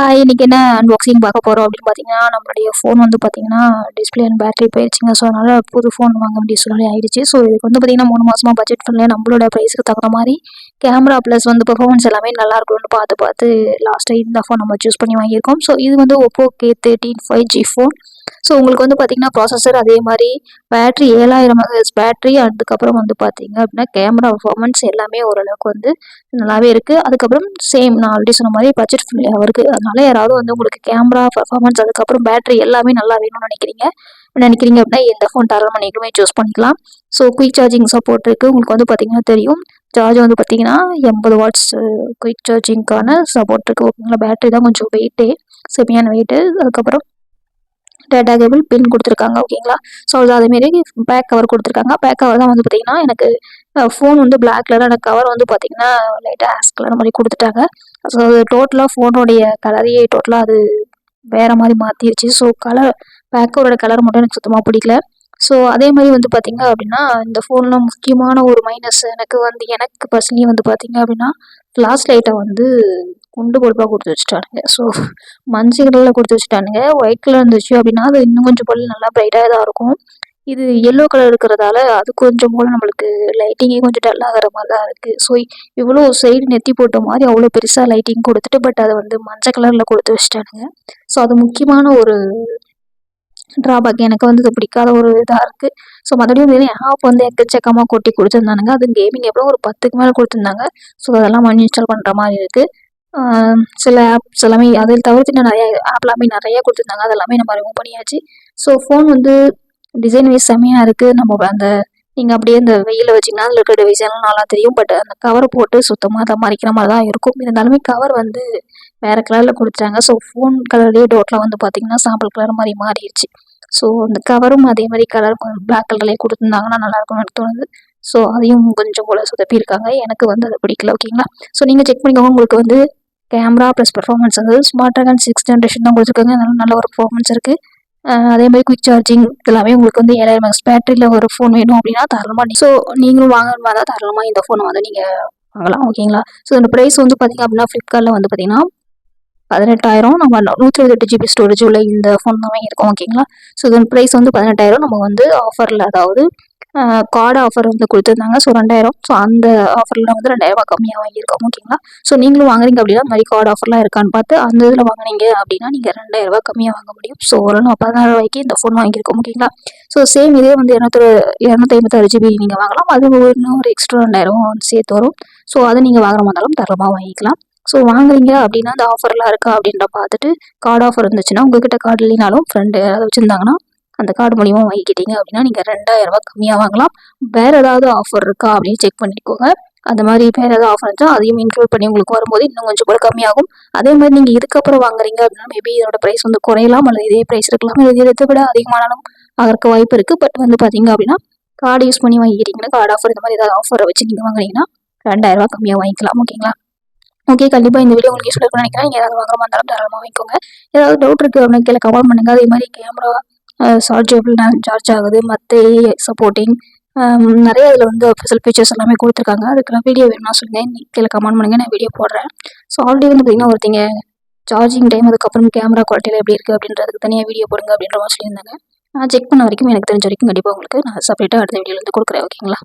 Hi இன்னைக்கு என்ன unboxing பார்க்க போகிறோம் அப்படின்னு பார்த்தீங்கன்னா நம்மளுடைய ஃபோன் வந்து பார்த்தீங்கன்னா டிஸ்பிளே அண்ட் பேட்டரி போயிடுச்சுங்க ஸோ அதனால் புது ஃபோன் வாங்க வேண்டிய சூழ்நிலை ஆயிடுச்சு. ஸோ இதுக்கு வந்து பார்த்தீங்கன்னா மூணு மாதமாக பட்ஜெட் பண்ணல. நம்மளோட ப்ரைஸுக்கு தகுந்த மாதிரி கேமரா ப்ளஸ் வந்து பர்ஃபார்மன்ஸ் எல்லாமே நல்லா இருக்கும்னு பார்த்து பார்த்து லாஸ்ட்டாக இந்த ஃபோன் நம்ம சூஸ் பண்ணி வாங்கியிருக்கோம். ஸோ இது வந்து Oppo K thirteen five G phone so உங்களுக்கு வந்து பார்த்தீங்கன்னா ப்ராசஸர் அதே மாதிரி பேட்ரி ஏழாயிரம் பேட்ரி அதுக்கப்புறம் வந்து பார்த்தீங்க அப்படின்னா கேமரா பர்ஃபார்மன்ஸ் எல்லாமே ஓரளவுக்கு வந்து நல்லாவே இருக்குது அதுக்கப்புறம் சேம் நான் ஆல்ரெடி சொன்ன மாதிரி பட்ஜெட் ஃப்ரெண்ட்லியாக இருக்குது அதனால யாராவது வந்து உங்களுக்கு கேமரா பர்ஃபார்மன்ஸ் அதுக்கப்புறம் பேட்ரி எல்லாமே நல்லா வேணும்னு நினைக்கிறீங்க. நினைக்கிறீங்க அப்படின்னா எந்த ஃபோன் தாராளமாக நீங்களுமே சூஸ் பண்ணிக்கலாம். ஸோ குயிக் சார்ஜிங் சப்போர்ட் இருக்குது உங்களுக்கு வந்து பார்த்தீங்கன்னா தெரியும். சார்ஜ் வந்து பார்த்தீங்கன்னா எண்பது வாட்ஸ் குயிக் சார்ஜிங்க்கான சப்போர்ட் இருக்குது ஓகேங்களா? பேட்டரி தான் கொஞ்சம் வெயிட்டே செமியான வெயிட்டு அதுக்கப்புறம் டேட்டா கேபிள் பின் கொடுத்துருக்காங்க ஓகேங்களா ஸோ அது அதேமாரி பேக் கவர் கொடுத்துருக்காங்க. பேக் கவர் தான் வந்து பார்த்தீங்கன்னா எனக்கு ஃபோன் வந்து பிளாக் கலர் எனக்கு கவர் வந்து பார்த்திங்கன்னா லைட்டாக ஆஸ் கலர் மாதிரி கொடுத்துட்டாங்க. ஸோ அது டோட்டலாக ஃபோனோடைய கலரையே டோட்டலாக அது வேறு மாதிரி மாற்றிடுச்சு ஸோ கலர் பேக்கரோட கலர் மட்டும் எனக்கு சுத்தமாக பிடிக்கல. ஸோ அதே மாதிரி வந்து பார்த்திங்க அப்படின்னா இந்த ஃபோனில் முக்கியமான ஒரு மைனஸ் எனக்கு வந்து எனக்கு பர்சனலி வந்து பார்த்திங்க அப்படின்னா ஃப்ளாஷ் லைட்டை வந்து குண்டு கொழுப்பாக கொடுத்து வச்சுட்டானுங்க. ஸோ மஞ்சள் கலரில் கொடுத்து வச்சுட்டானுங்க. ஒயிட் கலர் இருந்துச்சு அப்படின்னா அது இன்னும் கொஞ்சம் போல நல்லா பிரைட்டாக தான் இருக்கும். இது எல்லோ கலர் இருக்கிறதால அது கொஞ்சம் போல் நம்மளுக்கு லைட்டிங்கே கொஞ்சம் டல்லாகிற மாதிரி தான் இருக்குது ஸோ இவ்வளோ சைடு நெத்தி போட்ட மாதிரி அவ்வளோ பெருசாக லைட்டிங் கொடுத்துட்டு பட் அதை வந்து மஞ்சள் கலரில் கொடுத்து வச்சுட்டானுங்க. ஸோ அது முக்கியமான ஒரு ட்ராபேக் எனக்கு வந்து இது பிடிக்காத ஒரு இதாக இருக்குது ஸோ மறுபடியும் வந்து ஆப் வந்து எக்கச்சக்கமாக கொட்டி கொடுத்துருந்தானுங்க. அது கேமிங் எப்போ ஒரு பத்துக்கு மேலே கொடுத்துருந்தாங்க. ஸோ அதெல்லாம் மணி இன்ஸ்டால் பண்ணுற மாதிரி இருக்குது சில ஆப்ஸ் எல்லாமே அதில் தவிர்த்து நிறைய ஆப் எல்லாமே நிறைய கொடுத்துருந்தாங்க. அதெல்லாமே நம்ம ரிமூவ் பண்ணியாச்சு. ஸோ ஃபோன் வந்து டிசைன் வைஸ் செம்மையாக இருக்குது நம்ம அந்த நீங்கள் அப்படியே இந்த வெயிலில் வச்சிங்கன்னா அதில் இருக்கிற டிசைன்லாம் நல்லா தெரியும். பட் அந்த கவர் போட்டு சுத்தமாக அதை மறைக்கிற மாதிரி தான் இருக்கும். இருந்தாலுமே கவர் வந்து வேறு கலரில் கொடுத்துட்டாங்க. ஸோ ஃபோன் கலர்லேயே டோட்டில் வந்து பார்த்திங்கன்னா சாம்பிள் கலர் மாதிரி மாறிடுச்சு. ஸோ அந்த கவரும் அதே மாதிரி கலர் பிளாக் கலர்லேயே கொடுத்துருந்தாங்கன்னா நல்லாயிருக்கும்னு எனக்கு தோணுது. ஸோ அதையும் கொஞ்சம் போல் சொதப்பியிருக்காங்க. எனக்கு வந்து அது பிடிக்கல ஓகேங்களா ஸோ நீங்கள் செக் பண்ணிக்கோங்க. உங்களுக்கு வந்து கேமரா ப்ளஸ் பர்ஃபார்மன்ஸ் வந்து ஸ்மார்ட் ட்ராகன் சிக்ஸ் ஜென்ரேஷன் தான் கொடுத்துருக்காங்க. அதனால நல்ல ஒரு பர்ஃபார்மன்ஸ் இருக்குது அதே மாதிரி குயிக் சார்ஜிங் எல்லாமே உங்களுக்கு வந்து ஏழாயிரம் எக்ஸ் பேட்டரியில் ஒரு ஃபோன் வேணும் அப்படின்னா தாராளமாக ஸோ நீங்களும் வாங்கணுமா தான் தாராளமாக இந்த ஃபோனை வந்து நீங்கள் வாங்கலாம். ஓகேங்களா ஸோ இந்த ப்ரைஸ் வந்து பார்த்திங்க அப்படின்னா ஃப்ளிப்கார்ட்டில் வந்து பார்த்திங்கன்னா பதினெட்டாயிரம். நம்ம நூற்றி இருபத்தெட்டு ஜிபி ஸ்டோரேஜ் உள்ள இந்த ஃபோன் தான் வாங்கியிருக்கோம் ஓகேங்களா ஸோ இதன் ப்ரைஸ் வந்து பதினெட்டாயிரம். நம்ம வந்து ஆஃபரில் அதாவது கார்டு ஆஃபர் வந்து கொடுத்துருந்தாங்க. ஸோ ரெண்டாயிரம். ஸோ அந்த ஆஃபரில் வந்து ரெண்டாயிரரூபா கம்மியாக வாங்கியிருக்கோம். ஓகேங்களா ஸோ நீங்களும் வாங்குறீங்க அப்படின்னா இந்த மாதிரி கார்டு ஆஃபர்லாம் இருக்கான்னு பார்த்து அந்த இதில் வாங்குனீங்க அப்படின்னா நீங்கள் ரெண்டாயிரரூபா கம்மியாக வாங்க முடியும். ஸோ ஒரு பதினாறு ரூபாய்க்கு இந்த ஃபோன் வாங்கியிருக்கோம். ஓகேங்களா ஸோ சேம் இதே வந்து இரநூத்தி இரநூத்தி ஐம்பத்தாறு ஜிபி நீங்கள் வாங்கலாம். அது இன்னும் ஒரு எக்ஸ்ட்ரா ரெண்டாயிரம் சேர்த்து வரும். ஸோ அதை நீங்கள் வாங்குற மாதிரிலும் தரமாக வாங்கிக்கலாம். ஸோ வாங்குறீங்க அப்படின்னா அந்த ஆஃபர்லாம் இருக்கா அப்படின்ற பார்த்துட்டு கார்டு ஆஃபர் இருந்துச்சுன்னா உங்ககிட்ட கார்டு இல்லைனாலும் ஃப்ரெண்டு யாராவது வச்சுருந்தாங்கன்னா அந்த கார்டு மூலியமாக வாங்கிக்கிட்டீங்க அப்படின்னா நீங்கள் ரெண்டாயிரரூபா கம்மியாக வாங்கலாம். வேறு ஏதாவது ஆஃபர் இருக்கா அப்படின்னு செக் பண்ணிக்கோங்க. அந்த மாதிரி வேறு ஏதாவது ஆஃபர் இருந்துச்சா அதையும் இன்க்ளூட் பண்ணி உங்களுக்கு வரும்போது இன்னும் கொஞ்சம் கூட கம்மியாகும். அதே மாதிரி நீங்கள் இதுக்கப்புறம் வாங்குறீங்க அப்படின்னா மேபி இதோட ப்ரைஸ் வந்து குறையலாம் அல்லது இதே ப்ரைஸ் இருக்கலாம். இல்லை இதை விட அதிகமானாலும் அதற்கு வாய்ப்பு இருக்குது பட் வந்து பார்த்தீங்க அப்படின்னா கார்டு யூஸ் பண்ணி வாங்கிக்கிறீங்கன்னா கார்டு ஆஃபர் இந்த மாதிரி ஏதாவது ஆஃபரை வச்சு நீங்கள் வாங்குறீங்கன்னா ரெண்டாயிரரூபா கம்மியாக வாங்கிக்கலாம். ஓகேங்களா ஓகே கண்டிப்பாக இந்த வீடியோ உங்களுக்கு யூஸ்ஃபுல்லாக நினைக்கிறேன். நீங்கள் ஏதாவது வாங்குற மாதிரி இருந்தாலும் தாராளமாக வாங்கிக்கோங்க. ஏதாவது டவுட் இருக்குது அப்படின்னு கீழே கமெண்ட் பண்ணுங்கள் அதே மாதிரி கேமரா சார்ஜபிள் சார்ஜ் ஆகுது மற்ற சப்போர்ட்டிங் நிறைய இதில் வந்து ஸ்பெஷல் ஃபீச்சர்ஸ் எல்லாமே கொடுத்துருக்காங்க. அதுக்கெல்லாம் வீடியோ வேணும்னா சொல்லுங்கள் கீழே கமெண்ட் பண்ணுங்கள் நான் வீடியோ போடுறேன். ஸோ ஆல்ரெடி வந்து பார்த்திங்கன்னா ஒருத்தங்க சார்ஜிங் டைம் அதுக்கப்புறம் கேமரா குவாலிட்டியில் எப்படி இருக்குது அப்படின்றதுக்கு தனியாக வீடியோ போடுங்க அப்படின்ற மாதிரி சொல்லியிருந்தாங்க. நான் செக் பண்ண வரைக்கும் எனக்கு தெரிஞ்ச வரைக்கும் கண்டிப்பாக உங்களுக்கு நான் செப்பரேட்டாக அடுத்த வீடியோவில் வந்து கொடுக்குறேன் ஓகேங்களா